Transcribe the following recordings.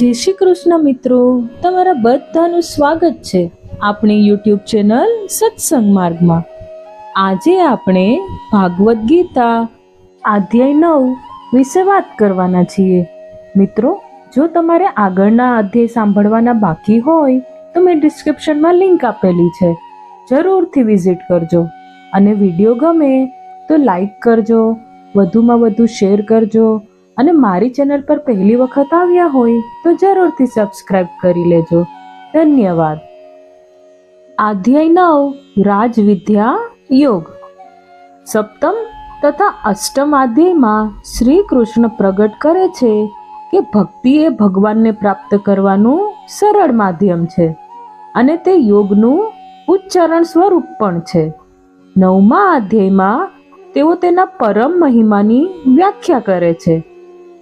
જય શ્રી કૃષ્ણ મિત્રો. તમારા બધાનું સ્વાગત છે આપણી યુટ્યુબ ચેનલ સત્સંગ માર્ગમાં. આજે આપણે ભાગવદ્ ગીતા અધ્યાય નવ વિશે વાત કરવાના છીએ. મિત્રો, જો તમારે આગળના અધ્યાય સાંભળવાના બાકી હોય, તો મેં ડિસ્ક્રિપ્શનમાં લિંક આપેલી છે. જરૂરથી વિઝિટ કરજો. અને વીડિયો ગમે તો લાઈક કરજો, વધુમાં વધુ શેર કરજો અને મારી ચેનલ પર પહેલી વખત આવ્યા હોય તો જરૂરથી સબસ્ક્રાઇબ કરી લેજો. ધન્યવાદ. અધ્યાય નવ, રાજવિદ્યા યોગ. સપ્તમ તથા અષ્ટમ અધ્યાયમાં શ્રી કૃષ્ણ પ્રગટ કરે છે કે ભક્તિ એ ભગવાનને પ્રાપ્ત કરવાનું સરળ માધ્યમ છે અને તે યોગનું ઉચ્ચારણ સ્વરૂપ પણ છે. નવમા અધ્યાયમાં તેઓ તેના પરમ મહિમાની વ્યાખ્યા કરે છે.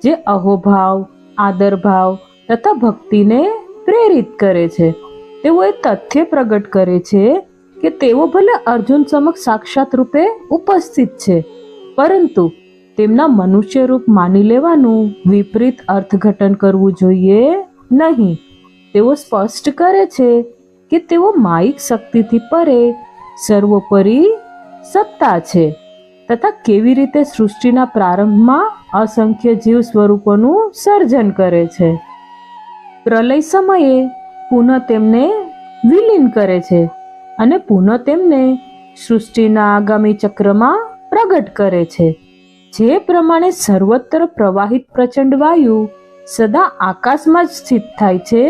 જે અહોભાવ, આદરભાવ તથા ભક્તિને પ્રેરિત કરે છે. તેઓ એ તથ્ય પ્રગટ કરે છે કે તેઓ ભલે અર્જુન સમક્ષ સાક્ષાત રૂપે ઉપસ્થિત છે, પરંતુ તેમના મનુષ્ય રૂપ માની લેવાનું વિપરીત અર્થઘટન કરવું જોઈએ નહીં. તેઓ સ્પષ્ટ કરે છે કે તેઓ માયિક શક્તિથી પરે સર્વોપરી સત્તા છે. તથા કેવી રીતે સૃષ્ટિના પ્રારંભમાં અસંખ્ય જીવ સ્વરૂપોનું સર્જન કરે છે. પ્રલય સમયે પુનઃ તેમને વિલીન કરે છે અને પુનઃ તેમને સૃષ્ટિના આગામી ચક્રમાં પ્રગટ કરે છે. જે પ્રમાણે સર્વત્ર પ્રવાહિત પ્રચંડ વાયુ સદા આકાશમાં જ સ્થિત થાય છે,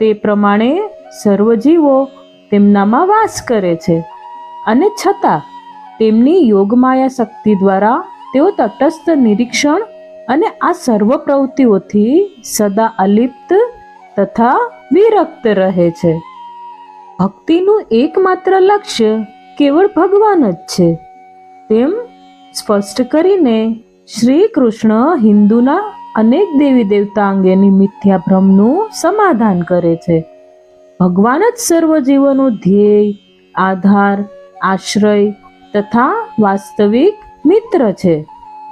તે પ્રમાણે સર્વજીવો તેમનામાં વાસ કરે છે. અને છતાં તેમની યોગમાયા શક્તિ દ્વારા તેઓ તટસ્થ નિરીક્ષણ અને આ સર્વ પ્રવૃત્તિઓથી સદા અલિપ્ત તથા વિરક્ત રહે છે. ભક્તિનું એકમાત્ર લક્ષ્ય કેવળ ભગવાન જ છે. તેમ સ્પષ્ટ કરીને શ્રી કૃષ્ણ હિન્દુના અનેક દેવી દેવતા અંગેની મિથ્યા ભ્રમનું સમાધાન કરે છે. ભગવાન જ સર્વ જીવોનું ધ્યેય, આધાર, આશ્રય તથા વાસ્તવિક મિત્ર છે.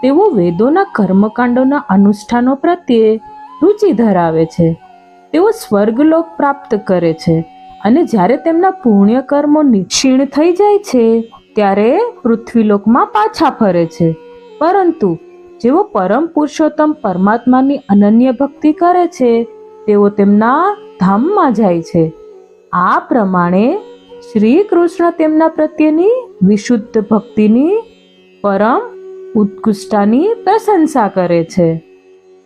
તેઓ વેદોના કર્મકાંડોના અનુષ્ઠાનો પ્રત્યે રુચિ ધરાવે છે. તેઓ સ્વર્ગલોક પ્રાપ્ત કરે છે અને જ્યારે તેમના પુણ્ય કર્મો નિક્ષીણ થઈ જાય છે, ત્યારે પૃથ્વીલોકમાં પાછા ફરે છે. પરંતુ જેઓ પરમ પુરુષોત્તમ પરમાત્માની અનન્ય ભક્તિ કરે છે, તેઓ તેમના ધામમાં જાય છે. આ પ્રમાણે શ્રી કૃષ્ણ તેમના પ્રત્યેની વિશુદ્ધ ભક્તિની, પરમ ઉત્કૃષ્ટાની પ્રશંસા કરે છે.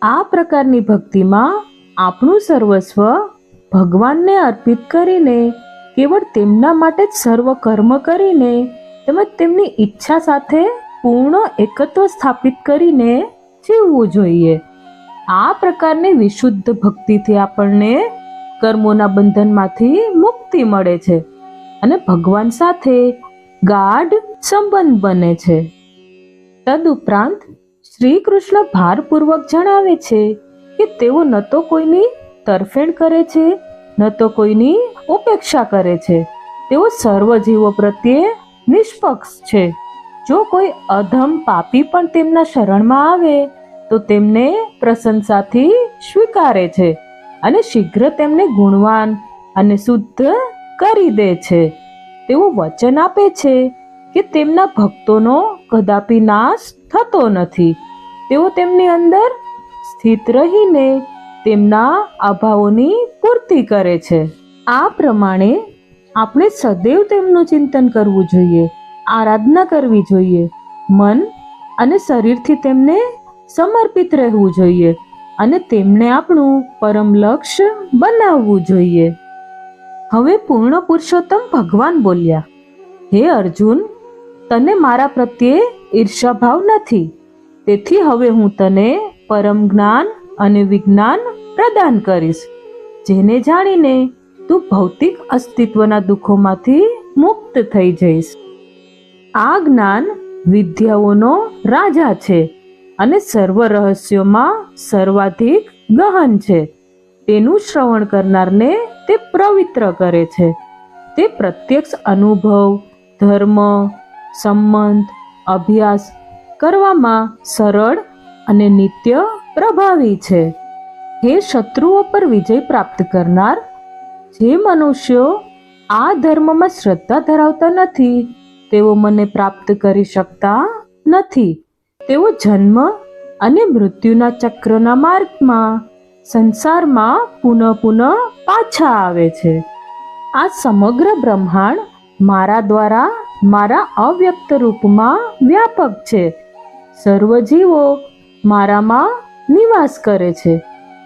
આ પ્રકારની ભક્તિમાં આપણું સર્વસ્વ ભગવાનને અર્પિત કરીને, કેવળ તેમના માટે જ સર્વ કર્મ કરીને, તેમજ તેમની ઈચ્છા સાથે પૂર્ણ એકત્વ સ્થાપિત કરીને જીવવું જોઈએ. આ પ્રકારની વિશુદ્ધ ભક્તિથી આપણને કર્મોના બંધનમાંથી મુક્તિ મળે છે. અને ભગવાન સાથે ગાઢ સંબંધ બને છે. તદુપરાંત શ્રી કૃષ્ણ ભારપૂર્વક જણાવે છે કે તેઓ ન તો કોઈની તરફેણ કરે છે, ન તો કોઈની ઉપેક્ષા કરે છે. તેઓ સર્વ જીવો પ્રત્યે નિષ્પક્ષ છે. જો કોઈ અધમ પાપી પણ તેમના શરણમાં આવે, તો તેમને પ્રશંસાથી સ્વીકારે છે અને શીઘ્ર તેમને ગુણવાન અને શુદ્ધ કરી દે છે. તેઓ વચન આપે છે કે તેમના ભક્તોનો કદાપી નાશ થતો નથી. તેઓ તેમની અંદર સ્થિત રહીને તેમના અભાવોની પૂર્તિ કરે છે. આ પ્રમાણે આપણે સદૈવ તેમનું ચિંતન કરવું જોઈએ, આરાધના કરવી જોઈએ, મન અને શરીરથી તેમને સમર્પિત રહેવું જોઈએ અને તેમને આપણું પરમ લક્ષ્ય બનાવવું જોઈએ. હવે પૂર્ણ પુરુષોત્તમ ભગવાન બોલ્યા, હે અર્જુન, તને મારા પ્રત્યે ઈર્ષાભાવ નથી. તેથી હવે હું તને પરમ જ્ઞાન અને વિજ્ઞાન પ્રદાન કરીશ, જેને જાણીને તું ભૌતિક અસ્તિત્વના દુઃખોમાંથી મુક્ત થઈ જઈશ. આ જ્ઞાન વિદ્યાઓનો રાજા છે અને સર્વ રહસ્યોમાં સર્વાધિક ગહન છે. તેનું શ્રવણ કરનારને તે પવિત્ર કરે છે. તે પ્રત્યક્ષ અનુભવ, ધર્મ, સંબંધ, અભ્યાસ કરવામાં સરળ અને નિત્ય પ્રભાવી છે. હે શત્રુઓ પર વિજય પ્રાપ્ત કરનાર, જે મનુષ્યો આ ધર્મમાં શ્રદ્ધા ધરાવતા નથી, તેઓ મને પ્રાપ્ત કરી શકતા નથી. તેઓ જન્મ અને મૃત્યુના ચક્રના માર્ગમાં સંસારમાં પુનઃ પુનઃ પાછા આવે છે. આ સમગ્ર બ્રહ્માંડ મારા દ્વારા મારા અવ્યક્ત રૂપમાં વ્યાપક છે. સર્વ જીવો મારામાં નિવાસ કરે છે.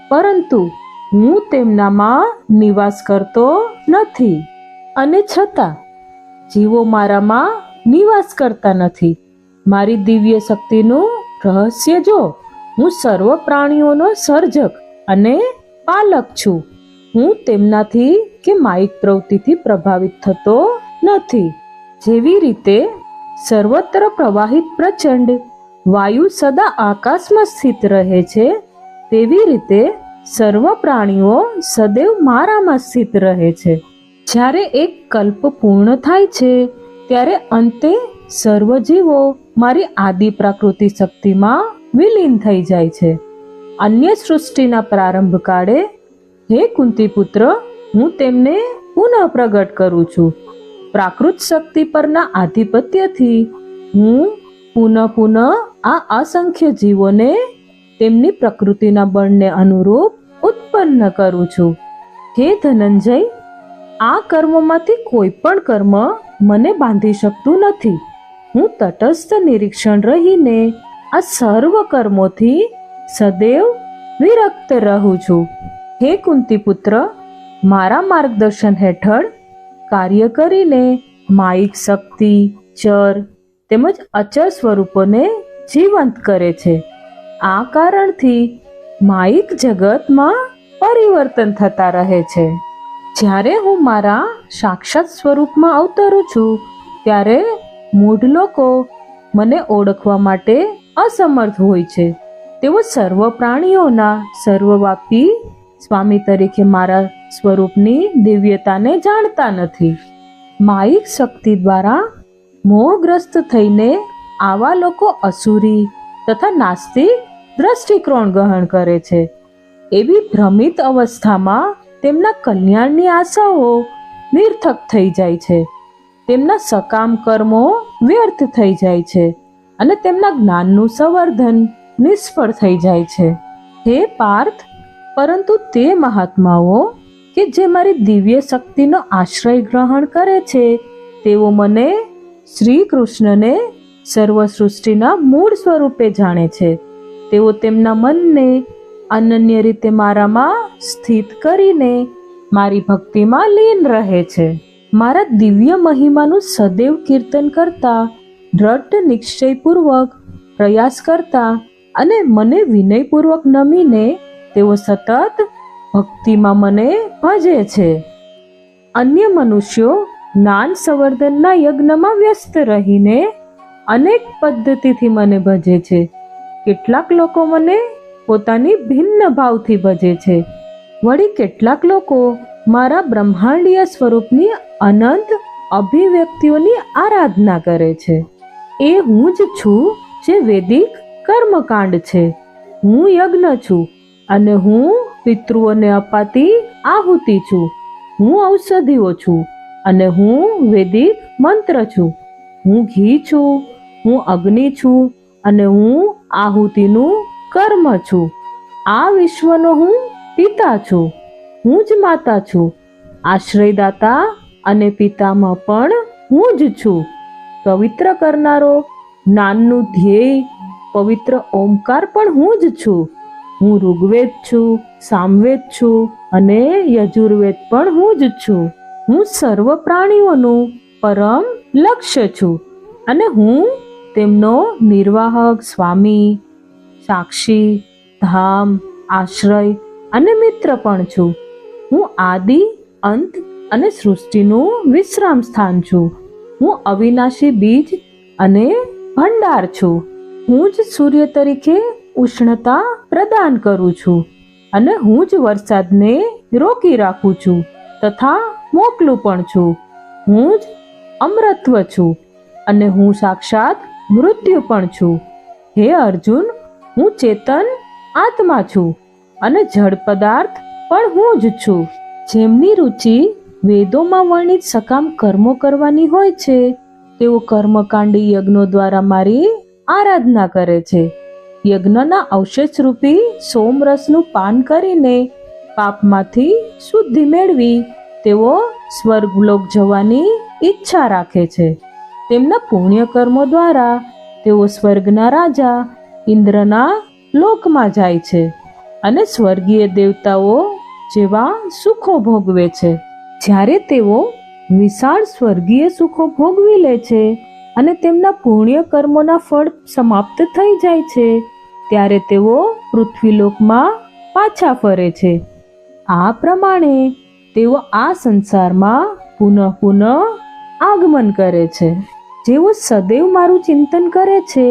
પરંતુ હું તેમનામાં નિવાસ કરતો નથી. અને છતાં જીવો મારામાં નિવાસ કરતા નથી. મારી દિવ્ય શક્તિનું રહસ્ય જો હું સર્વ પ્રાણીઓનો સર્જક અને પાલક છું. હું તેમનાથી કે માયિક પ્રવૃત્તિથી પ્રભાવિત થતો નથી. જેવી રીતે સર્વત્ર પ્રવાહિત પ્રચંડ વાયુ સદા આકાશમાં સ્થિત રહે છે, તેવી રીતે સર્વ પ્રાણીઓ સદૈવ મારામાં સ્થિત રહે છે. જ્યારે એક કલ્પ પૂર્ણ થાય છે, ત્યારે અંતે સર્વ જીવો મારી આદિ પ્રાકૃતિ શક્તિમાં વિલીન થઈ જાય છે. અન્ય સૃષ્ટિના પ્રારંભ કાળે, હે કુંતી પુત્ર હું તેમને પુનઃ પ્રગટ કરું છું. પ્રાકૃત શક્તિ પરના આધિપત્યથી હું પુનઃ પુનઃ આ અસંખ્ય જીવોને તેમની પ્રકૃતિના બળને અનુરૂપ ઉત્પન્ન કરું છું. હે ધનંજય, આ કર્મમાંથી કોઈ પણ કર્મ મને બાંધી શકતું નથી. હું તટસ્થ નિરીક્ષણ રહીને આ સર્વ કર્મોથી સદૈવ વિરક્ત રહું છું. હે કુંતી પુત્ર મારા માર્ગદર્શન હેઠળ કાર્ય કરીને માયિક શક્તિ, ચર તેમજ અચર સ્વરૂપોને જીવંત કરે છે. આ કારણથી માયિક જગતમાં પરિવર્તન થતા રહે છે. જ્યારે હું મારા સાક્ષાત સ્વરૂપમાં અવતરું છું, ત્યારે મૂઢ લોકો મને ઓળખવા માટે અસમર્થ હોય છે. તેઓ સર્વ પ્રાણીઓના સર્વવ્યાપી સ્વામી તરીકે મારા સ્વરૂપની દિવ્યતાને જાણતા નથી. માયિક શક્તિ દ્વારા મોહગ્રસ્ત થઈને આવા લોકો અસુરી તથા નાસ્તિક દ્રષ્ટિકોણ ગ્રહણ કરે છે. એવી ભ્રમિત અવસ્થામાં તેમના કલ્યાણની આશાઓ નિર્થક થઈ જાય છે. તેમના સકામ કર્મો વ્યર્થ થઈ જાય છે અને તેમના જ્ઞાનનું સંવર્ધન નિષ્ફળ થઈ જાય છે. હે પાર્થ, પરંતુ તે મહાત્માઓ, કે જે મારી દિવ્ય શક્તિનો આશ્રય ગ્રહણ કરે છે, તેઓ મને શ્રી કૃષ્ણને સર્વ સૃષ્ટિના મૂળ સ્વરૂપે જાણે છે. તેઓ તેમના મનને અનન્ય રીતે મારામાં સ્થિત કરીને મારી ભક્તિમાં લીન રહે છે. મારા દિવ્ય મહિમાનું સદૈવ કીર્તન કરતા, દ્રઢ નિશ્ચયપૂર્વક પ્રયાસ કરતા અને મને વિનયપૂર્વક નમીને તેઓ સતત ભક્તિમાં મને ભજે છે. અન્ય મનુષ્યો જ્ઞાન સંવર્ધનના યજ્ઞમાં વ્યસ્ત રહીને અનેક પદ્ધતિથી મને ભજે છે. કેટલાક લોકો મને પોતાની ભિન્ન ભાવથી ભજે છે. વળી કેટલાક લોકો મારા બ્રહ્માંડીય સ્વરૂપની અનંત અભિવ્યક્તિઓની આરાધના કરે છે. એ હું જ છું જે વૈદિક કર્મકાંડ છે. હું યજ્ઞ છું અને હું પિતૃઓને અપાતી આહુતિ છું. હું ઔષધિઓ છું અને હું વૈદિક મંત્ર છું. હું ઘી છું, હું અગ્નિ છું અને હું આહુતિનું કર્મ છું. આ વિશ્વનો હું પિતા છું. હું જ માતા છું. આશ્રયદાતા અને પિતામાં પણ હું જ છું. પવિત્ર કરનારો જ્ઞાનનું ધ્યેય પવિત્ર ઓમકાર પણ હું જ છું. હું ઋગ્વેદ છું, સામવેદ છું અને યજુર્વેદ પણ હું જ છું. હું સર્વ પ્રાણીઓનું પરમ લક્ષ્ય છું અને હું તેમનો નિર્વાહક સ્વામી, સાક્ષી, ધામ, આશ્રય અને મિત્ર પણ છું. હું આદિ, અંત અને સૃષ્ટિનું વિશ્રામ સ્થાન છું. હું અવિનાશી બીજ અને ભંડાર છું. હું જ સૂર્ય તરીકે ઉષ્ણતા પ્રદાન કરું છું અને હું જ વરસાદને રોકી રાખું છું તથા મોકલું પણ છું. હું જ અમરત્વ છું અને હું સાક્ષાત મૃત્યુ પણ છું. હે અર્જુન, હું ચેતન આત્મા છું અને જળ પદાર્થ પણ હું જ છું. જેમની રુચિ વેદોમાં વર્ણિત સકામ કર્મો કરવાની હોય છે, તેઓ કર્મકાંડી યજ્ઞો દ્વારા મારી આરાધના કરે છે. યજ્ઞના અવશેષ રૂપી સોમરસનું પાન કરીને પાપમાંથી શુદ્ધિ મેળવી તેઓ સ્વર્ગલોક જવાની ઈચ્છા રાખે છે. તેમના પુણ્ય કર્મો દ્વારા તેઓ સ્વર્ગના રાજા ઇન્દ્રના લોકમાં જાય છે અને સ્વર્ગીય દેવતાઓ જેવા સુખો ભોગવે છે. જ્યારે તેઓ વિશાળ સ્વર્ગીય સુખો ભોગવી લે છે અને તેમના પુણ્ય કર્મોના ફળ સમાપ્ત થઈ જાય છે. ત્યારે તેઓ પૃથ્વીલોકમાં પાછા ફરે છે. આ પ્રમાણે તેઓ આ સંસારમાં પુનઃ પુનઃ આગમન કરે છે. જેઓ સદૈવ મારું ચિંતન કરે છે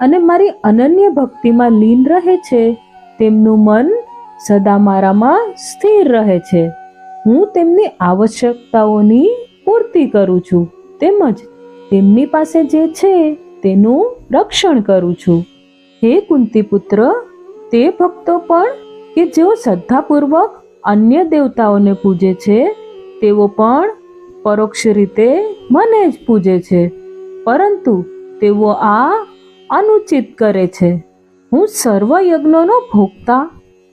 અને મારી અનન્ય ભક્તિમાં લીન રહે છે, તેમનું મન સદા મારામાં સ્થિર રહે છે. હું તેમની આવશ્યકતાઓની પૂર્તિ કરું છું તેમજ તેમની પાસે જે છે તેનું રક્ષણ કરું છું. હે કુંતી પુત્ર તે ભક્તો પણ કે જેઓ શ્રદ્ધાપૂર્વક અન્ય દેવતાઓને પૂજે છે, તેઓ પણ પરોક્ષ રીતે મને જ પૂજે છે, પરંતુ તેઓ આ અનુચિત કરે છે. હું સર્વ યજ્ઞોનો ભોગતા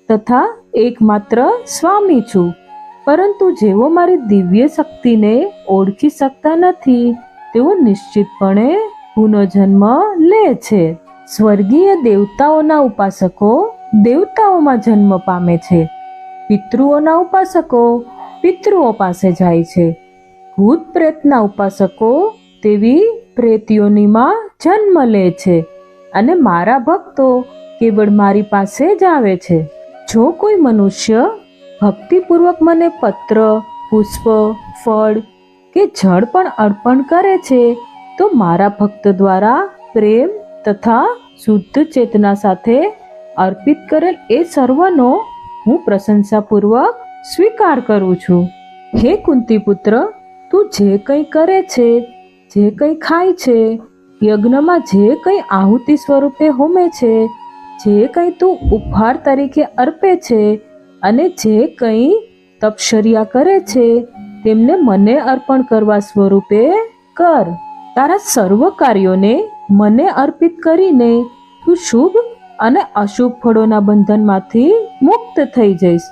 તથા એકમાત્ર સ્વામી છું, પરંતુ જેઓ મારી દિવ્ય શક્તિને ઓળખી શકતા નથી. તેઓ નિશ્ચિતપણે પુનઃજન્મ લે છે. સ્વર્ગીય દેવતાઓના ઉપાસકો દેવતાઓમાં જન્મ પામે છે. પિતૃઓના ઉપાસકો પિતૃઓ પાસે જાય છે. ભૂત પ્રેતના ઉપાસકો તેવી પ્રેતીઓનીમાં જન્મ લે છે અને મારા ભક્તો કેવળ મારી પાસે જ આવે છે. જો કોઈ મનુષ્ય ભક્તિપૂર્વક મને પત્ર, પુષ્પ, ફળ કે જળ પણ અર્પણ કરે છે, તો મારા ભક્ત દ્વારા પ્રેમ તથા શુદ્ધ ચેતના સાથે અર્પિત કરેલ એ સર્વનો હું પ્રશંસાપૂર્વક સ્વીકાર કરું છું. હે કુંતી પુત્ર તું જે કંઈ કરે છે, જે કંઈ ખાય છે, યજ્ઞમાં જે કંઈ આહુતિ સ્વરૂપે હોમે છે, જે કંઈ તું ઉપહાર તરીકે અર્પે છે અને જે કંઈ તપશ્ચર્યા કરે છે તેમને મને અર્પણ કરવા સ્વરૂપે કર. તારા સર્વ કાર્યોને મને અર્પિત કરીને તું શુભ અને અશુભ ફળોના બંધનમાંથી મુક્ત થઈ જઈશ.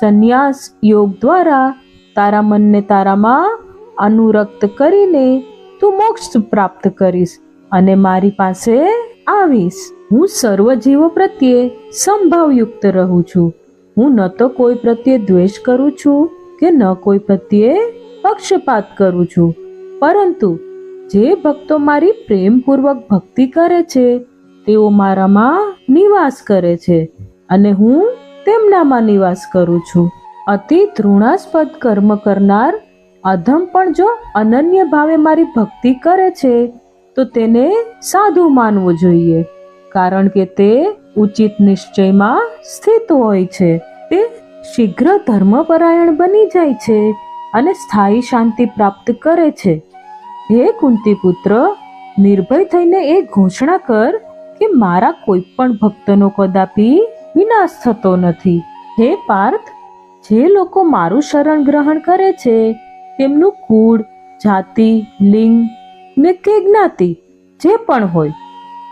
સંન્યાસ યોગ દ્વારા તારા મનને તારામાં અનુરક્ત કરીને તું મોક્ષ પ્રાપ્ત કરીશ અને મારી પાસે આવીશ. હું સર્વ જીવો પ્રત્યે સંભાવયુક્ત રહું છું. હું ન તો કોઈ પ્રત્યે દ્વેષ કરું છું કે ન કોઈ પ્રત્યે પક્ષપાત કરું છું. પરંતુ જે ભક્તો મારી પ્રેમપૂર્વક ભક્તિ કરે છે, તેઓ મારામાં નિવાસ કરે છે અને હું તેમનામાં નિવાસ કરું છું. અતિ તૃણાસ્પદ કર્મ કરનાર અધમ પણ જો અનન્ય ભાવે મારી ભક્તિ કરે છે, તો તેને સાધુ માનવું જોઈએ, કારણ કે તે ઉચિત નિશ્ચયમાં સ્થિત હોય છે. શીઘ્ર ધર્મપરાયણ બની જાય છે અને સ્થાયી શાંતિ પ્રાપ્ત કરે છે. હે કુંતી પુત્ર નિર્ભય થઈને એ ઘોષણા કર કે મારા કોઈ પણ ભક્તનો કદાપી વિનાશ થતો નથી. હે પાર્થ, જે લોકો મારું શરણ ગ્રહણ કરે છે, તેમનું કુળ, જાતિ, લિંગ ને કે જ્ઞાતિ, જે પણ હોય,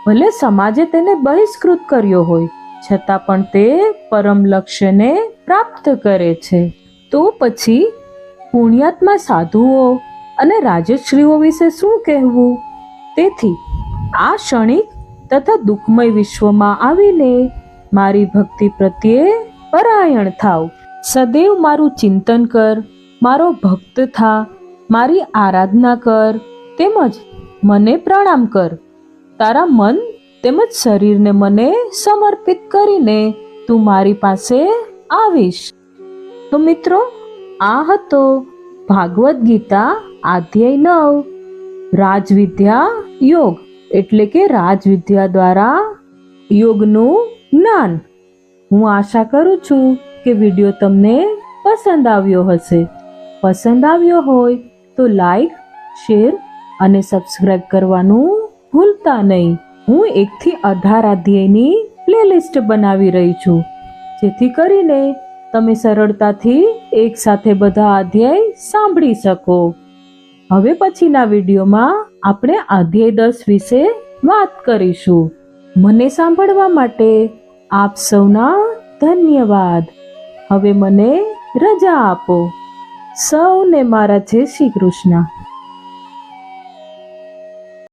ભલે સમાજે તેને બહિષ્કૃત કર્યો હોય, છતાં પણ તે પરમ લક્ષ્યને પ્રાપ્ત કરે છે. તો પછી પુણ્યાત્મા સાધુઓ અને રાજશ્રીઓ વિશે શું કહેવું? તેથી આ ક્ષણિક તથા દુઃખમય વિશ્વમાં આવીને મારી ભક્તિ પ્રત્યે પરાયણ થાવ. સદૈવ મારું ચિંતન કર, મારો ભક્ત થા, મારી આરાધના કર, તેમજ મને પ્રણામ કર. તારા મન તેમજ શરીરને મને સમર્પિત કરીને તું મારી પાસે આવીશ. તો મિત્રો, આ હતો ભાગવદ્ ગીતા અધ્યાય નવ. રાજવિદ્યા યોગ, એટલે કે રાજવિદ્યા દ્વારા યોગનું જ્ઞાન. હું આશા કરું છું કે વીડિયો તમને પસંદ આવ્યો હશે. પસંદ આવ્યો હોય તો લાઈક, શેર અને સબસ્ક્રાઈબ કરવાનું ભૂલતા નહીં. હું એકથી અઢાર અધ્યાયની પ્લેલિસ્ટ બનાવી રહી છું. જેથી કરીને તમે સરળતાથી એકસાથે બધા અધ્યાય સાંભળી શકો. હવે પછીના વિડીયોમાં આપણે અધ્યાય દસ વિશે વાત કરીશું. મને સાંભળવા માટે આપ સૌના ધન્યવાદ. હવે મને રજા આપો. સૌને મારા જય શ્રી કૃષ્ણ.